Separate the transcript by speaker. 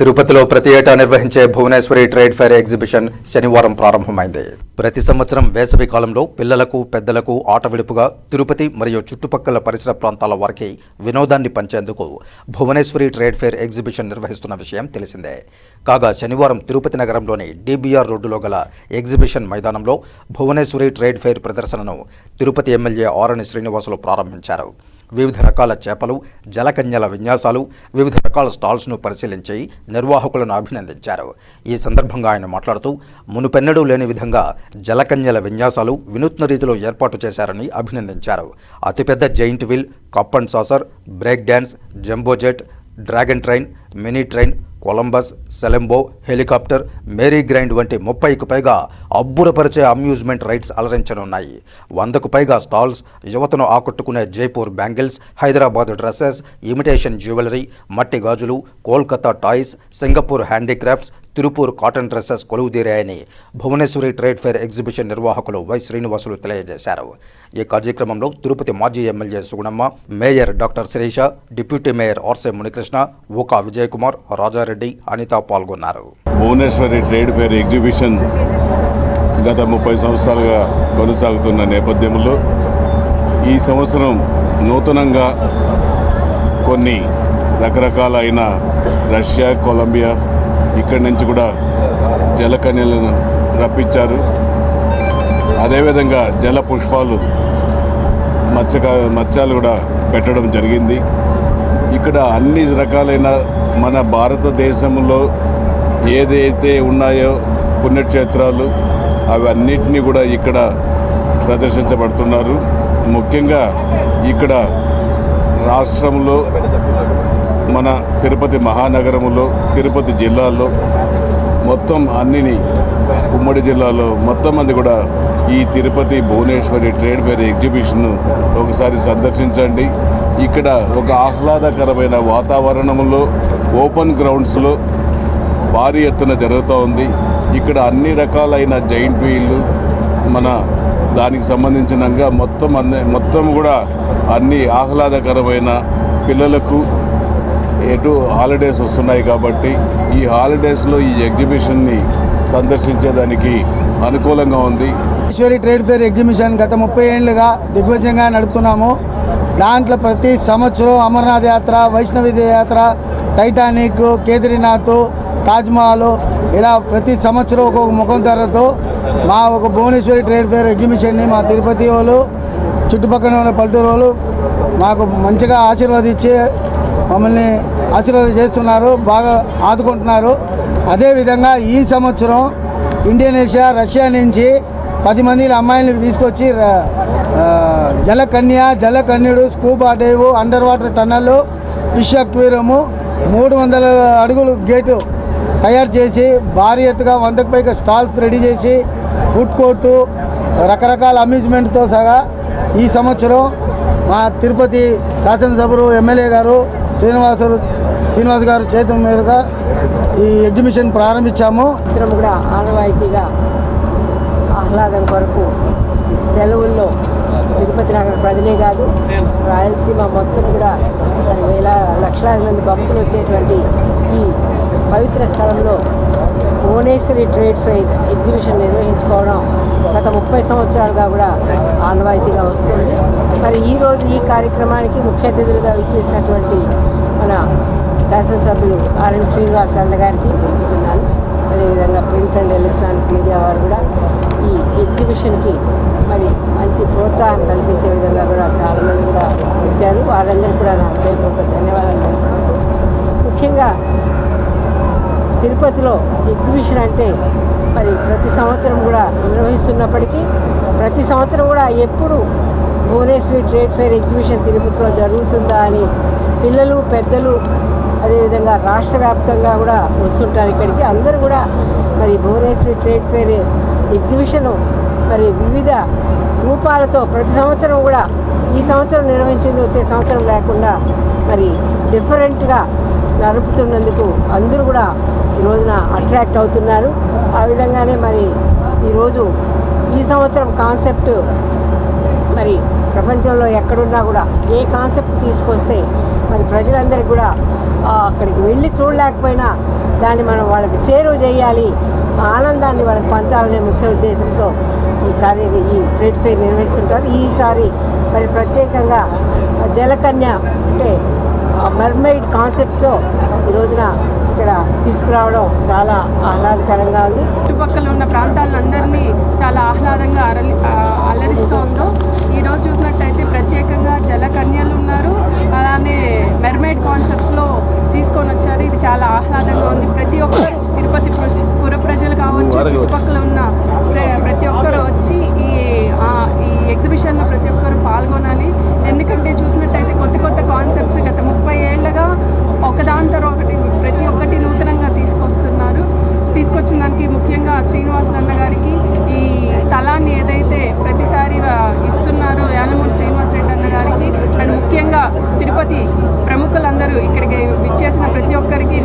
Speaker 1: తిరుపతిలో ప్రతి ఏటా నిర్వహించే భువనేశ్వరి ట్రేడ్ ఫెయిర్ ఎగ్జిబిషన్ శనివారం ప్రారంభమైంది. ప్రతి సంవత్సరం వేసవి కాలంలో పిల్లలకు పెద్దలకు ఆట విడుపుగా తిరుపతి మరియు చుట్టుపక్కల పరిసర ప్రాంతాల వారికి వినోదాన్ని పంచేందుకు భువనేశ్వరి ట్రేడ్ ఫెయిర్ ఎగ్జిబిషన్ నిర్వహిస్తున్న విషయం తెలిసిందే. కాగా శనివారం తిరుపతి నగరంలోని డిబిఆర్ రోడ్డులో గల ఎగ్జిబిషన్ మైదానంలో భువనేశ్వరి ట్రేడ్ ఫెయిర్ ప్రదర్శనను తిరుపతి ఎమ్మెల్యే ఆరణి శ్రీనివాసులు ప్రారంభించారు. వివిధ రకాల చేపలు జలకన్యల విన్యాసాలు వివిధ రకాల స్టాల్స్ను పరిశీలించి నిర్వాహకులను అభినందించారు. ఈ సందర్భంగా ఆయన మాట్లాడుతూ మునుపెన్నడూ లేని విధంగా జలకన్యల విన్యాసాలు వినూత్న రీతిలో ఏర్పాటు చేశారని అభినందించారు. అతిపెద్ద giant wheel cup and saucer break dance jumbo jet dragon train mini train Columbus సెలెంబో helicopter merry grind వంటి ముప్పైకి పైగా అబ్బురపరిచే అమ్యూజ్మెంట్ రైడ్స్ అలరించనున్నాయి. వందకు పైగా స్టాల్స్ యువతను ఆకట్టుకునే Jaipur bangles Hyderabad dresses imitation jewellery మట్టి గాజులు Kolkata toys Singapore handicrafts Tiruppur cotton dresses కొలువుదీరాయని Bhuvaneswari trade fair exhibition నిర్వాహకులు వై శ్రీనివాసులు తెలియజేశారు. ఈ కార్యక్రమంలో తిరుపతి మాజీ MLA Sugunamma mayor doctor Sirisha deputy mayor RC Munikrishna Uka Vijayakumar Rajareddy Anitha పాల్గొన్నారు.
Speaker 2: భువనేశ్వరి ట్రేడ్ ఫెయిర్ ఎగ్జిబిషన్ గత ముప్పై సంవత్సరాలుగా కొనసాగుతున్న నేపథ్యంలో ఈ సంవత్సరం నూతనంగా కొన్ని రకరకాలైన రష్యా కొలంబియా ఇక్కడి నుంచి కూడా జలకన్యలను రప్పించారు. అదేవిధంగా జల పుష్పాలు మత్స్యక మత్స్యాలు కూడా పెట్టడం జరిగింది. ఇక్కడ అన్ని రకాలైన మన భారతదేశంలో ఏదైతే ఉన్నాయో పుణ్యక్షేత్రాలు అవన్నిటినీ కూడా ఇక్కడ ప్రదర్శించబడుతున్నారు. ముఖ్యంగా ఇక్కడ రాష్ట్రంలో మన తిరుపతి మహానగరములో తిరుపతి జిల్లాలో మొత్తం అన్నిని ఉమ్మడి జిల్లాలో మొత్తం మంది కూడా ఈ తిరుపతి భువనేశ్వరి ట్రేడ్ ఫెయిర్ ఎగ్జిబిషన్ను ఒకసారి సందర్శించండి. ఇక్కడ ఒక ఆహ్లాదకరమైన వాతావరణంలో ఓపెన్ గ్రౌండ్స్లో భారీ ఎత్తున జరుగుతూ ఉంది. ఇక్కడ అన్ని రకాలైన జైంట్ వీళ్ళు మన దానికి సంబంధించినంగా మొత్తం అన్ని మొత్తం కూడా అన్ని ఆహ్లాదకరమైన పిల్లలకు ఎటు హాలిడేస్ వస్తున్నాయి కాబట్టి ఈ హాలిడేస్లో ఈ ఎగ్జిబిషన్ని సందర్శించేదానికి అనుకూలంగా ఉంది.
Speaker 3: ఈశ్వరి ట్రేడ్ ఫేర్ ఎగ్జిబిషన్ గత ముప్పై ఏళ్ళుగా దిగ్విజయంగా నడుపుతున్నాము. దాంట్లో ప్రతి సంవత్సరం అమర్నాథ్ యాత్ర వైష్ణవి యాత్ర టైటానిక్ కేదార్నాథ్ తాజ్మహల్ ఇలా ప్రతి సంవత్సరం ఒక్కొక్క ముఖం ధరతో మా ఒక భువనేశ్వరి ట్రేడ్ ఫేర్ ఎగ్జిబిషన్ని మా తిరుపతి వాళ్ళు చుట్టుపక్కల ఉన్న పల్లెటూరు వాళ్ళు మాకు మంచిగా ఆశీర్వాదించి మమ్మల్ని ఆశీర్వాదం చేస్తున్నారు బాగా ఆదుకుంటున్నారు. అదేవిధంగా ఈ సంవత్సరం ఇండోనేషియా రష్యా నుంచి పది మంది అమ్మాయిలను తీసుకొచ్చి జలకన్య జలకన్యుడు scuba dive underwater tunnel fish aquarium మూడు వందల అడుగులు గేటు తయారు చేసి భారీ ఎత్తుగా వందకు పైగా స్టాల్స్ రెడీ చేసి ఫుడ్ కోర్టు రకరకాల అమ్యూజ్మెంట్తో సహా ఈ సంవత్సరం మా తిరుపతి శాసనసభ్యులు ఎమ్మెల్యే గారు శ్రీనివాసులు శ్రీనివాస్ గారు చేతుల మీదుగా ఈ ఎగ్జిబిషన్ ప్రారంభించాము.
Speaker 4: కూడా ఆనవాయితీగా ఆహ్లాదం కొరకు సెలవుల్లో తిరుపతి నగర ప్రజలే కాదు రాయలసీమ మొత్తం కూడా వేల లక్షలాది మంది భక్తులు వచ్చేటువంటి ఈ పవిత్ర స్థలంలో భువనేశ్వరి ట్రేడ్ ఫెయిర్ ఎగ్జిబిషన్ నిర్వహించుకోవడం గత ముప్పై సంవత్సరాలుగా కూడా ఆనవాయితీగా వస్తుంది. మరి ఈరోజు ఈ కార్యక్రమానికి ముఖ్య అతిథులుగా విచ్చేసినటువంటి మన శాసనసభ్యులు ఆర్ఎన్ శ్రీనివాస్ అన్న గారికి పంపుతున్నాను అదేవిధంగా ప్రింట్ అండ్ ఎలక్ట్రానిక్ మీడియా వారు కూడా ఈ ఎగ్జిబిషన్కి మరి మంచి ప్రోత్సాహం కల్పించే విధంగా కూడా చాలామంది కూడా వచ్చారు. వారందరూ కూడా నా హృదయపూర్వక ధన్యవాదాలు తెలుపుతున్నాను ముఖ్యంగా తిరుపతిలో ఎగ్జిబిషన్ అంటే మరి ప్రతి సంవత్సరం కూడా నిర్వహిస్తున్నప్పటికీ ప్రతి సంవత్సరం కూడా ఎప్పుడు భువనేశ్వరి ట్రేడ్ ఫెయిర్ ఎగ్జిబిషన్ తిరుపతిలో జరుగుతుందా అని పిల్లలు పెద్దలు అదేవిధంగా రాష్ట్ర వ్యాప్తంగా కూడా వస్తుంటారు ఇక్కడికి. అందరూ కూడా మరి భువనేశ్వరి ట్రేడ్ ఫెయిర్ ఎగ్జిబిషను మరి వివిధ రూపాలతో ప్రతి సంవత్సరం కూడా ఈ సంవత్సరం నిర్వహించింది వచ్చే సంవత్సరం లేకుండా మరి డిఫరెంట్గా నడుపుతున్నందుకు అందరూ కూడా ఈ రోజున అట్రాక్ట్ అవుతున్నారు. ఆ విధంగానే మరి ఈరోజు ఈ సంవత్సరం కాన్సెప్ట్ మరి ప్రపంచంలో ఎక్కడున్నా కూడా ఏ కాన్సెప్ట్ తీసుకొస్తే మరి ప్రజలందరికీ కూడా అక్కడికి వెళ్ళి చూడలేకపోయినా దాన్ని మనం వాళ్ళకి చేరువ చేయాలి. ఆనందాన్ని వాళ్ళకి పంచాలనే ముఖ్య ఉద్దేశంతో ఈ కార్య ఈ ట్రేడ్ ఫెయిర్ నిర్వహిస్తుంటారు. ఈసారి మరి ప్రత్యేకంగా జలకన్య అంటే మర్మైడ్ కాన్సెప్ట్తో ఈ రోజున ఇక్కడ తీసుకురావడం చాలా ఆహ్లాదకరంగా ఉంది.
Speaker 5: చుట్టుపక్కల ఉన్న ప్రాంతాలందరినీ చాలా ఆహ్లాదంగా అరలి అలరిస్తూ ఉందో ఈరోజు చూసినట్టయితే ప్రత్యేకంగా జలకన్యలు ఉన్నారు అలానే మెర్మైడ్ కాన్సెప్ట్స్లో తీసుకొని వచ్చారు ఇది చాలా ఆహ్లాదంగా ఉంది ప్రతి ఒక్కరు తిరుపతి ప్ర- పుర ప్రజలు కావచ్చు చుట్టుపక్కల ఉన్న ప్ర- ప్రతి ఒక్కరు వచ్చి ఈ ఆ, ఈ ఎగ్జిబిషన్లో ప్రతి ఒక్కరు పాల్గొనాలి ఎందుకంటే చూసినట్టయితే కొత్త కొత్త కాన్సెప్ట్స్ గత ముప్పై ఏళ్ళగా ఒకదాని తర్వాత ఒకటి ప్రతి ఒక్కటి నూతనంగా తీసుకొస్తున్నారు తీసుకొచ్చిన దానికి ముఖ్యంగా శ్రీనివాసులు అన్న గారికి ఈ స్థలాన్ని ఏదైతే ప్రతిసారి ఇస్తున్నారో యానమూరి శ్రీనివాస్ రెడ్డి అన్న గారికి అండ్ ముఖ్యంగా తిరుపతి ప్రముఖులందరూ ఇక్కడికి విచ్చేసిన ప్రతి ఒక్కరికి